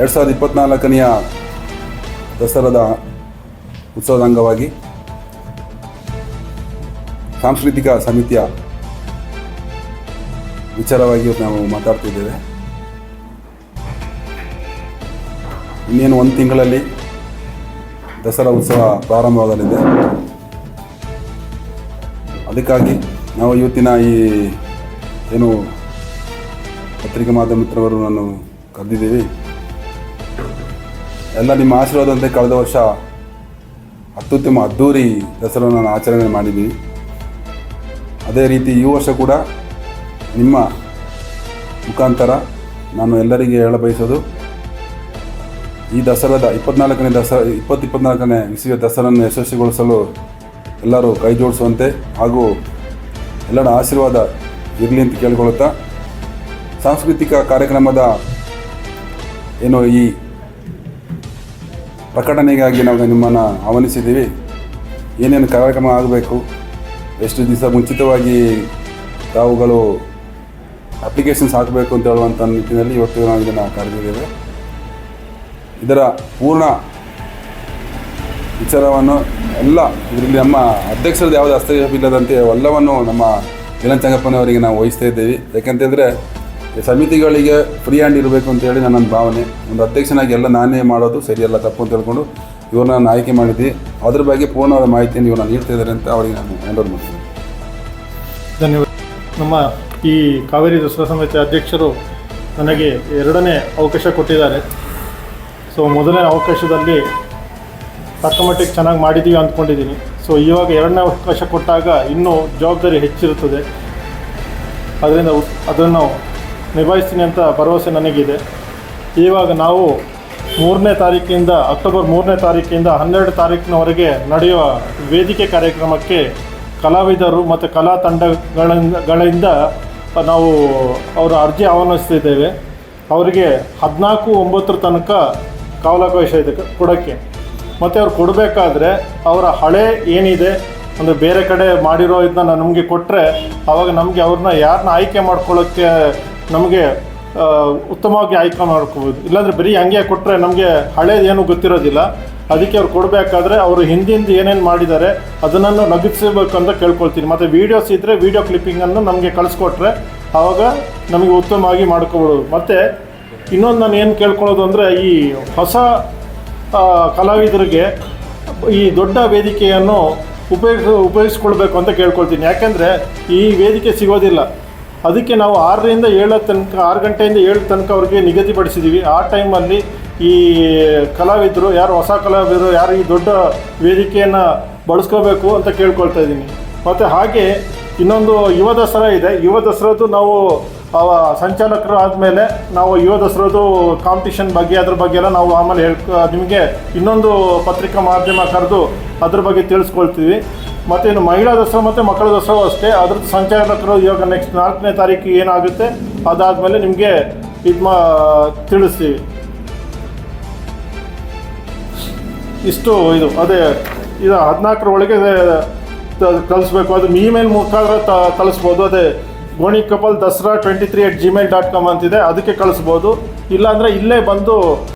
ಎರಡು ಸಾವಿರದ ಇಪ್ಪತ್ತ್ನಾಲ್ಕನೆಯ ದಸರಾದ ಉತ್ಸವದ ಅಂಗವಾಗಿ ಸಾಂಸ್ಕೃತಿಕ ಸಮಿತಿಯ ವಿಚಾರವಾಗಿ ನಾವು ಮಾತಾಡ್ತಿದ್ದೇವೆ ಇನ್ನೇನು ಒಂದು ತಿಂಗಳಲ್ಲಿ ದಸರಾ ಉತ್ಸವ ಪ್ರಾರಂಭವಾಗಲಿದೆ. ಅದಕ್ಕಾಗಿ ನಾವು ಇವತ್ತಿನ ಈ ಏನು ಪತ್ರಿಕಾ ಮಾಧ್ಯಮ ಮಿತ್ರವರು ನಾನು ಕರೆದಿದ್ದೀವಿ. ಎಲ್ಲ ನಿಮ್ಮ ಆಶೀರ್ವಾದಂತೆ ಕಳೆದ ವರ್ಷ ಅತ್ಯುತ್ತಮ ಅದ್ಧೂರಿ ನಾನು ಆಚರಣೆ ಮಾಡಿದ್ದೀವಿ ಅದೇ ರೀತಿ ಈ ವರ್ಷ ಕೂಡ ನಿಮ್ಮ ಮುಖಾಂತರ ನಾನು ಎಲ್ಲರಿಗೆ ಹೇಳಬಯಸೋದು, ಈ ದಸರಾದ ಇಪ್ಪತ್ನಾಲ್ಕನೇ ದಸರಾ ಇಪ್ಪತ್ತು ಇಪ್ಪತ್ನಾಲ್ಕನೇ ವಿಶ್ವ ದಸರನ್ನು ಯಶಸ್ವಿಗೊಳಿಸಲು ಎಲ್ಲರೂ ಕೈ ಜೋಡಿಸುವಂತೆ ಹಾಗೂ ಎಲ್ಲರ ಆಶೀರ್ವಾದ ಇರಲಿ ಅಂತ ಕೇಳಿಕೊಳ್ಳುತ್ತಾ, ಸಾಂಸ್ಕೃತಿಕ ಕಾರ್ಯಕ್ರಮದ ಏನು ಈ ಪ್ರಕಟಣೆಗಾಗಿ ನಾವು ನಿಮ್ಮನ್ನು ಆಹ್ವಾನಿಸಿದ್ದೀವಿ. ಏನೇನು ಕಾರ್ಯಕ್ರಮ ಆಗಬೇಕು, ಎಷ್ಟು ದಿವಸ ಮುಂಚಿತವಾಗಿ ತಾವುಗಳು ಅಪ್ಲಿಕೇಶನ್ಸ್ ಹಾಕಬೇಕು ಅಂತ ಹೇಳುವಂಥ ನಿಟ್ಟಿನಲ್ಲಿ ಇವತ್ತು ನಾವು ಇದನ್ನು ಕರೆದಿದ್ದೇವೆ. ಇದರ ಪೂರ್ಣ ವಿಚಾರವನ್ನು ಎಲ್ಲ ಇದರಲ್ಲಿ ನಮ್ಮ ಅಧ್ಯಕ್ಷರದ್ದು ಯಾವುದೇ ಹಸ್ತಕ್ಷೇಪ ಇಲ್ಲದಂತೆ ಎಲ್ಲವನ್ನು ನಮ್ಮ ವಿಲನ್ ಚಂಗಪ್ಪನವರಿಗೆ ನಾವು ವಹಿಸ್ತಾ ಇದ್ದೇವೆ. ಯಾಕಂತಂದರೆ ಸಮಿತಿಗಳಿಗೆ ಫ್ರೀ ಹ್ಯಾಂಡ್ ಇರಬೇಕು ಅಂತೇಳಿ ನನ್ನ ಭಾವನೆ. ಒಂದು ಅಧ್ಯಕ್ಷನಾಗಿ ಎಲ್ಲ ನಾನೇ ಮಾಡೋದು ಸರಿಯಲ್ಲ ತಪ್ಪು ಅಂತ ಹೇಳ್ಕೊಂಡು ಇವ್ರನ್ನ ನಾನು ಆಯ್ಕೆ ಮಾಡಿದ್ವಿ ಅದ್ರ ಬಗ್ಗೆ ಪೂರ್ಣವಾದ ಮಾಹಿತಿಯನ್ನು ಇವ್ರನ್ನ ನಾನು ನೀಡ್ತಾ ಇದ್ದಾರೆ ಅಂತ ಅವರಿಗೆ ನಾನು ಹ್ಯಾಂಡ್ ಓವರ್ ಮಾಡ್ತೀನಿ. ಧನ್ಯವಾದ. ನಮ್ಮ ಈ ಕಾವೇರಿ ದಸರಾ ಸಮಿತಿ ಅಧ್ಯಕ್ಷರು ನನಗೆ ಎರಡನೇ ಅವಕಾಶ ಕೊಟ್ಟಿದ್ದಾರೆ. ಸೊ ಮೊದಲನೇ ಅವಕಾಶದಲ್ಲಿ ತಕ್ಕಮಟ್ಟಿಗೆ ಚೆನ್ನಾಗಿ ಮಾಡಿದ್ದೀವಿ ಅಂದ್ಕೊಂಡಿದ್ದೀನಿ. ಸೊ ಇವಾಗ ಎರಡನೇ ಅವಕಾಶ ಕೊಟ್ಟಾಗ ಇನ್ನೂ ಜವಾಬ್ದಾರಿ ಹೆಚ್ಚಿರುತ್ತದೆ. ಅದರಿಂದ ಅದನ್ನು ನಿಭಾಯಿಸ್ತೀನಿ ಅಂತ ಭರವಸೆ ನನಗಿದೆ. ಇವಾಗ ನಾವು ಮೂರನೇ ತಾರೀಕಿಂದ ಅಕ್ಟೋಬರ್ ಮೂರನೇ ತಾರೀಕಿಂದ ಹನ್ನೆರಡು ತಾರೀಕಿನವರೆಗೆ ನಡೆಯುವ ವೇದಿಕೆ ಕಾರ್ಯಕ್ರಮಕ್ಕೆ ಕಲಾವಿದರು ಮತ್ತು ಕಲಾ ತಂಡಗಳಿಂದ ನಾವು ಅವರ ಅರ್ಜಿ ಆಹ್ವಾನಿಸ್ತಿದ್ದೇವೆ. ಅವರಿಗೆ ಹದಿನಾಲ್ಕು ಒಂಬತ್ತರ ತನಕ ಕಾವಲಾವಕಾಶ ಇದೆ ಕೊಡೋಕ್ಕೆ. ಮತ್ತು ಅವ್ರು ಕೊಡಬೇಕಾದ್ರೆ ಅವರ ಹಳೆ ಏನಿದೆ, ಅಂದರೆ ಬೇರೆ ಕಡೆ ಮಾಡಿರೋ ಇದನ್ನ ನಮಗೆ ಕೊಟ್ಟರೆ ಆವಾಗ ನಮಗೆ ಅವ್ರನ್ನ ಯಾರನ್ನ ಆಯ್ಕೆ ಮಾಡ್ಕೊಳ್ಳೋಕ್ಕೆ ನಮಗೆ ಉತ್ತಮವಾಗಿ ಆಯ್ಕೆ ಮಾಡ್ಕೋಬೋದು. ಇಲ್ಲಾಂದರೆ ಬರೀ ಹಂಗೆ ಕೊಟ್ಟರೆ ನಮಗೆ ಹಳೇದೇನು ಗೊತ್ತಿರೋದಿಲ್ಲ. ಅದಕ್ಕೆ ಅವ್ರು ಕೊಡಬೇಕಾದ್ರೆ ಅವರು ಹಿಂದಿಂದ ಏನೇನು ಮಾಡಿದ್ದಾರೆ ಅದನ್ನು ನಗಿಸಬೇಕು ಅಂತ ಕೇಳ್ಕೊಳ್ತೀನಿ. ಮತ್ತು ವೀಡಿಯೋಸ್ ಇದ್ದರೆ ವೀಡಿಯೋ ಕ್ಲಿಪ್ಪಿಂಗನ್ನು ನಮಗೆ ಕಳಿಸ್ಕೊಟ್ರೆ ಆವಾಗ ನಮಗೆ ಉತ್ತಮವಾಗಿ ಮಾಡ್ಕೊಬೋದು. ಮತ್ತು ಇನ್ನೊಂದು ನಾನು ಏನು ಕೇಳ್ಕೊಳ್ಳೋದು ಅಂದರೆ ಈ ಹೊಸ ಕಲಾವಿದರಿಗೆ ಈ ದೊಡ್ಡ ವೇದಿಕೆಯನ್ನು ಉಪಯೋಗ ಉಪಯೋಗಿಸ್ಕೊಳ್ಬೇಕು ಅಂತ ಕೇಳ್ಕೊಳ್ತೀನಿ. ಯಾಕೆಂದರೆ ಈ ವೇದಿಕೆ ಸಿಗೋದಿಲ್ಲ. ಅದಕ್ಕೆ ನಾವು ಆರರಿಂದ ಏಳರ ತನಕ, ಆರು ಗಂಟೆಯಿಂದ ಏಳು ತನಕ ಅವ್ರಿಗೆ ನಿಗದಿಪಡಿಸಿದ್ದೀವಿ ಆ ಟೈಮಲ್ಲಿ ಈ ಕಲಾವಿದರು, ಯಾರು ಹೊಸ ಕಲಾವಿದರು, ಯಾರು ಈ ದೊಡ್ಡ ವೇದಿಕೆಯನ್ನು ಬಳಸ್ಕೋಬೇಕು ಅಂತ ಕೇಳ್ಕೊಳ್ತಾ ಇದ್ದೀನಿ. ಮತ್ತು ಹಾಗೆ ಇನ್ನೊಂದು ಯುವ ದಸರಾ ಇದೆ. ಯುವ ದಸರಾದು ನಾವು ಅವ ಸಂಚಾಲಕರು ಆದಮೇಲೆ ನಾವು ಯುವ ದಸರಾದು ಕಾಂಪಿಟಿಷನ್ ಬಗ್ಗೆ, ಅದ್ರ ಬಗ್ಗೆ ಎಲ್ಲ ನಾವು ಆಮೇಲೆ ಹೇಳ್ಕೊ, ನಿಮಗೆ ಇನ್ನೊಂದು ಪತ್ರಿಕಾ ಮಾಧ್ಯಮ ಕರೆದು ಅದ್ರ ಬಗ್ಗೆ ತಿಳಿಸ್ಕೊಳ್ತೀವಿ. ಮತ್ತು ಇನ್ನು ಮಹಿಳಾ ದಸರಾ ಮತ್ತು ಮಕ್ಕಳ ದಸರಾ ಅಷ್ಟೇ. ಅದ್ರದ್ದು ಸಂಚಾಲಕರು ಇವಾಗ ನೆಕ್ಸ್ಟ್ ನಾಲ್ಕನೇ ತಾರೀಕು ಏನಾಗುತ್ತೆ ಅದಾದಮೇಲೆ ನಿಮಗೆ ಇದು ಮಾ ತಿಳಿಸ್ತೀವಿ. ಇಷ್ಟು ಇದು, ಅದೇ, ಇದು ಹದಿನಾಲ್ಕರ ಒಳಗೆ ಕಲಿಸ್ಬೇಕು. ಅದು ಇಮೇಲ್ ಮುಖಾಂತರ ತ, ಕಲಿಸ್ಬೋದು. ಅದೇ ಗೋಣಿ couple Dasara twenty three at Gmail dot com ಅಂತಿದೆ. ಅದಕ್ಕೆ ಕಳಿಸ್ಬೋದು. ಇಲ್ಲಾಂದರೆ ಇಲ್ಲೇ ಬಂದು